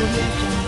ನಿಮ್ಮಯ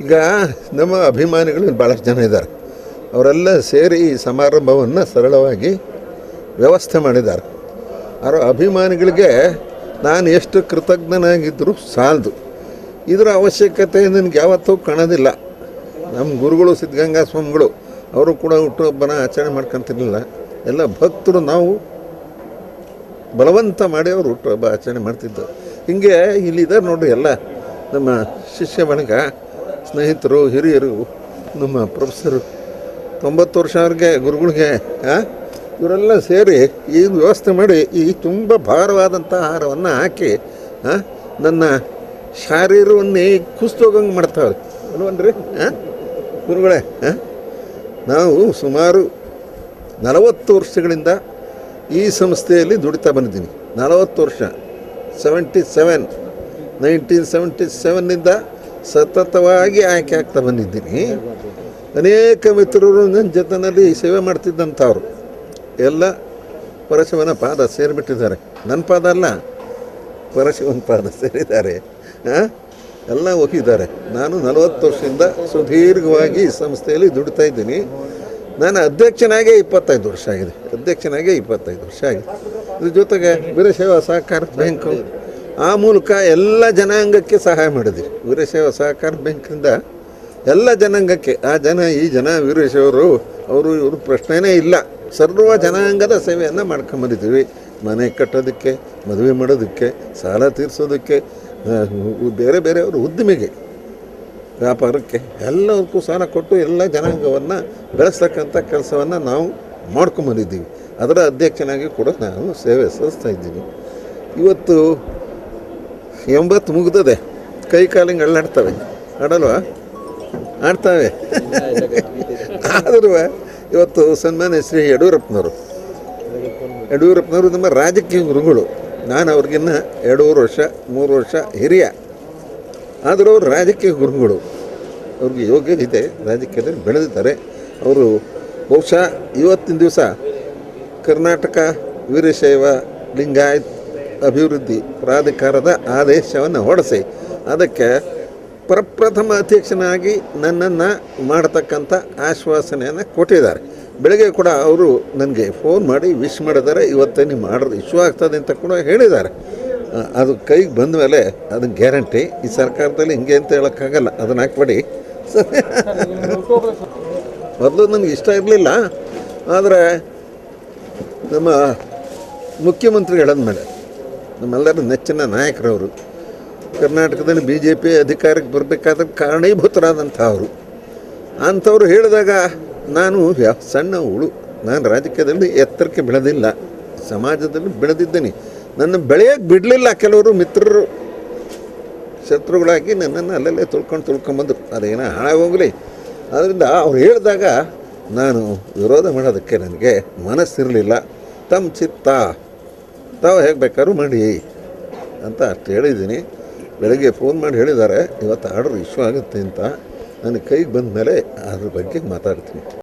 ಈಗ ನಮ್ಮ ಅಭಿಮಾನಿಗಳು ಭಾಳಷ್ಟು ಜನ ಇದ್ದಾರೆ. ಅವರೆಲ್ಲ ಸೇರಿ ಈ ಸಮಾರಂಭವನ್ನು ಸರಳವಾಗಿ ವ್ಯವಸ್ಥೆ ಮಾಡಿದ್ದಾರೆ. ಅವರ ಅಭಿಮಾನಿಗಳಿಗೆ ನಾನು ಎಷ್ಟು ಕೃತಜ್ಞನಾಗಿದ್ದರೂ ಸಾಲದು. ಇದರ ಅವಶ್ಯಕತೆ ನನಗೆ ಯಾವತ್ತೂ ಕಾಣೋದಿಲ್ಲ. ನಮ್ಮ ಗುರುಗಳು ಸಿದ್ಧಗಂಗಾ ಸ್ವಾಮಿಗಳು, ಅವರು ಕೂಡ ಹುಟ್ಟುಹಬ್ಬನ ಆಚರಣೆ ಮಾಡ್ಕೊತಿರ್ಲಿಲ್ಲ. ಎಲ್ಲ ಭಕ್ತರು ನಾವು ಬಲವಂತ ಮಾಡಿ ಅವರು ಹುಟ್ಟುಹಬ್ಬ ಆಚರಣೆ ಮಾಡ್ತಿದ್ದರು. ಹಿಂಗೆ ಇಲ್ಲಿದ್ದಾರೆ ನೋಡ್ರಿ ಎಲ್ಲ. ನಮ್ಮ ಶಿಷ್ಯ ಬಳಗ ಸ್ನೇಹಿತರು, ಹಿರಿಯರು, ನಮ್ಮ ಪ್ರೊಫೆಸರು, ತೊಂಬತ್ತು ವರ್ಷ ಅವ್ರಿಗೆ ಗುರುಗಳಿಗೆ ಇವರೆಲ್ಲ ಸೇರಿ ಈ ವ್ಯವಸ್ಥೆ ಮಾಡಿ ಈ ತುಂಬ ಭಾರವಾದಂಥ ಆಹಾರವನ್ನು ಹಾಕಿ ನನ್ನ ಶಾರೀರವನ್ನೇ ಕುಸ್ತೋಗಂಗೆ ಮಾಡ್ತಾವ್ರಿ. ಅಲ್ವನ್ರಿ? ಹಾಂ ಗುರುಗಳೇ ನಾವು ಸುಮಾರು ನಲವತ್ತು ವರ್ಷಗಳಿಂದ ಈ ಸಂಸ್ಥೆಯಲ್ಲಿ ದುಡಿತಾ ಬಂದಿದ್ದೀನಿ. ನಲವತ್ತು ವರ್ಷ. ಸೆವೆಂಟಿ ಸೆವೆನ್, ನೈನ್ಟೀನ್ ಸೆವೆಂಟಿ ಸೆವೆನ್ನಿಂದ ಸತತವಾಗಿ ಆಯ್ಕೆ ಆಗ್ತಾ ಬಂದಿದ್ದೀನಿ. ಅನೇಕ ಮಿತ್ರರು ನನ್ನ ಜೊತೆಯಲ್ಲಿ ಸೇವೆ ಮಾಡ್ತಿದ್ದಂಥವ್ರು. ಎಲ್ಲ ಪರಶಿವನ ಪಾದ ಸೇರಿಬಿಟ್ಟಿದ್ದಾರೆ. ನನ್ನ ಪಾದ ಅಲ್ಲ, ಪರಶಿವನ ಪಾದ ಸೇರಿದ್ದಾರೆ? ಎಲ್ಲ ಹೋಗಿದ್ದಾರೆ ನಾನು ನಲವತ್ತು ವರ್ಷದಿಂದ ಸುದೀರ್ಘವಾಗಿ ಈ ಸಂಸ್ಥೆಯಲ್ಲಿ ದುಡಿತಾ ಇದ್ದೀನಿ. ನಾನು ಅಧ್ಯಕ್ಷನಾಗೆ ಇಪ್ಪತ್ತೈದು ವರ್ಷ ಆಗಿದೆ. ಅಧ್ಯಕ್ಷನಾಗೆ ಇಪ್ಪತ್ತೈದು ವರ್ಷ ಆಗಿದೆ. ಇದ್ರ ಜೊತೆಗೆ ವೀರಶೈವ ಸಹಕಾರ ಬ್ಯಾಂಕು. ಆ ಮೂಲಕ ಎಲ್ಲ ಜನಾಂಗಕ್ಕೆ ಸಹಾಯ ಮಾಡಿದ್ವಿ ವೀರಶೈವ ಸಹಕಾರ ಬ್ಯಾಂಕಿಂದ ಎಲ್ಲ ಜನಾಂಗಕ್ಕೆ, ಆ ಜನ, ಈ ಜನ ವೀರಶೈವರು, ಅವರು, ಇವರು ಪ್ರಶ್ನೆನೇ ಇಲ್ಲ. ಸರ್ವ ಜನಾಂಗದ ಸೇವೆಯನ್ನು ಮಾಡ್ಕೊಂಬಂದಿದ್ದೀವಿ ಮನೆ ಕಟ್ಟೋದಕ್ಕೆ, ಮದುವೆ ಮಾಡೋದಕ್ಕೆ, ಸಾಲ ತೀರಿಸೋದಕ್ಕೆ ಬೇರೆ ಬೇರೆಯವರು ಉದ್ದಿಮೆಗೆ, ವ್ಯಾಪಾರಕ್ಕೆ ಎಲ್ಲದಕ್ಕೂ ಸಾಲ ಕೊಟ್ಟು ಎಲ್ಲ ಜನಾಂಗವನ್ನು ಬೆಳೆಸ್ತಕ್ಕಂಥ ಕೆಲಸವನ್ನು ನಾವು ಮಾಡ್ಕೊಂಬಂದಿದ್ದೀವಿ. ಅದರ ಅಧ್ಯಕ್ಷನಾಗಿ ಕೂಡ ನಾನು ಸೇವೆ ಸಲ್ಲಿಸ್ತಾ ಇದ್ದೀನಿ. ಇವತ್ತು ಎಂಬತ್ತು ಮುಗ್ದದೆ. ಕೈ ಕಾಲಿಂಗ್ ಅಳ್ಳಾಡ್ತವೆ. ಆಡಲ್ವಾ ಆಡ್ತಾವೆ. ಆದರೂ ಇವತ್ತು ಸನ್ಮಾನ್ಯ ಶ್ರೀ ಯಡಿಯೂರಪ್ಪನವರು ಯಡಿಯೂರಪ್ಪನವರು ನಮ್ಮ ರಾಜಕೀಯ ಗುರುಗಳು. ನಾನು ಅವ್ರಿಗಿನ್ನ ಎರಡೂರು ವರ್ಷ, ಮೂರು ವರ್ಷ ಹಿರಿಯ. ಆದರೂ ಅವರು ರಾಜಕೀಯ ಗುರುಗಳು. ಅವ್ರಿಗೆ ಯೋಗ್ಯ ಇದೆ. ರಾಜಕೀಯದಲ್ಲಿ ಬೆಳೆದಿದ್ದಾರೆ. ಅವರು ಬಹುಶಃ ಇವತ್ತಿನ ದಿವಸ ಕರ್ನಾಟಕ ವೀರಶೈವ ಲಿಂಗಾಯತ್ ಅಭಿವೃದ್ಧಿ ಪ್ರಾಧಿಕಾರದ ಆದೇಶವನ್ನು ಹೊಡೆಸಿ ಅದಕ್ಕೆ ಪ್ರಪ್ರಥಮ ಅಧ್ಯಕ್ಷನಾಗಿ ನನ್ನನ್ನು ಮಾಡತಕ್ಕಂಥ ಆಶ್ವಾಸನೆಯನ್ನು ಕೊಟ್ಟಿದ್ದಾರೆ. ಬೆಳಗ್ಗೆ ಕೂಡ ಅವರು ನನಗೆ ಫೋನ್ ಮಾಡಿ ವಿಶ್ ಮಾಡಿದ್ದಾರೆ. ಇವತ್ತೇ ನೀವು ಆರ್ಡರ್ ಇಶ್ಯೂ ಆಗ್ತದೆ ಅಂತ ಕೂಡ ಹೇಳಿದ್ದಾರೆ. ಅದು ಕೈಗೆ ಬಂದ ಮೇಲೆ ಅದನ್ನು ಗ್ಯಾರಂಟಿ. ಈ ಸರ್ಕಾರದಲ್ಲಿ ಹಿಂಗೆ ಅಂತ ಹೇಳೋಕ್ಕಾಗಲ್ಲ. ಅದನ್ನು ಹಾಕ್ಬೇಡಿ. ಮೊದಲು ನನಗೆ ಇಷ್ಟ ಇರಲಿಲ್ಲ. ಆದರೆ ನಮ್ಮ ಮುಖ್ಯಮಂತ್ರಿಗಳಂದಮೇಲೆ ನಮ್ಮೆಲ್ಲರ ನೆಚ್ಚಿನ ನಾಯಕರವರು. ಕರ್ನಾಟಕದಲ್ಲಿ ಬಿ ಜೆ ಪಿ ಅಧಿಕಾರಕ್ಕೆ ಬರಬೇಕಾದ ಕಾರಣೀಭೂತರಾದಂಥ ಅವರು. ಅಂಥವ್ರು ಹೇಳಿದಾಗ ನಾನು ಸಣ್ಣ ಹುಳು ನಾನು ರಾಜಕೀಯದಲ್ಲಿ ಎತ್ತರಕ್ಕೆ ಬೆಳೆದಿಲ್ಲ. ಸಮಾಜದಲ್ಲಿ ಬೆಳೆದಿದ್ದೇನೆ. ನನ್ನ ಬೆಳೆಯೋಕ್ಕೆ ಬಿಡಲಿಲ್ಲ ಕೆಲವರು ಮಿತ್ರರು. ಶತ್ರುಗಳಾಗಿ ನನ್ನನ್ನು ಅಲ್ಲಲ್ಲೇ ತುಳ್ಕೊಂಡು ತುಳ್ಕೊಂಬಂದರು ಅದೇನೋ ಹಾಳಾಗೋಗಲಿ. ಆದ್ದರಿಂದ ಅವ್ರು ಹೇಳಿದಾಗ ನಾನು ವಿರೋಧ ಮಾಡೋದಕ್ಕೆ ನನಗೆ ಮನಸ್ಸಿರಲಿಲ್ಲ. ತಮ್ಮ ಚಿತ್ತ. ತಾವು ಹೇಗೆ ಬೇಕಾದ್ರೂ ಮಾಡಿ ಅಂತ ಅಷ್ಟು ಹೇಳಿದ್ದೀನಿ. ಬೆಳಗ್ಗೆ ಫೋನ್ ಮಾಡಿ ಹೇಳಿದ್ದಾರೆ, ಇವತ್ತು ಆರ್ಡ್ರ್ ಇಶ್ಯೂ ಆಗುತ್ತೆ ಅಂತ. ನನಗೆ ಕೈಗೆ ಬಂದ ಮೇಲೆ ಅದ್ರ ಬಗ್ಗೆ ಮಾತಾಡ್ತೀನಿ.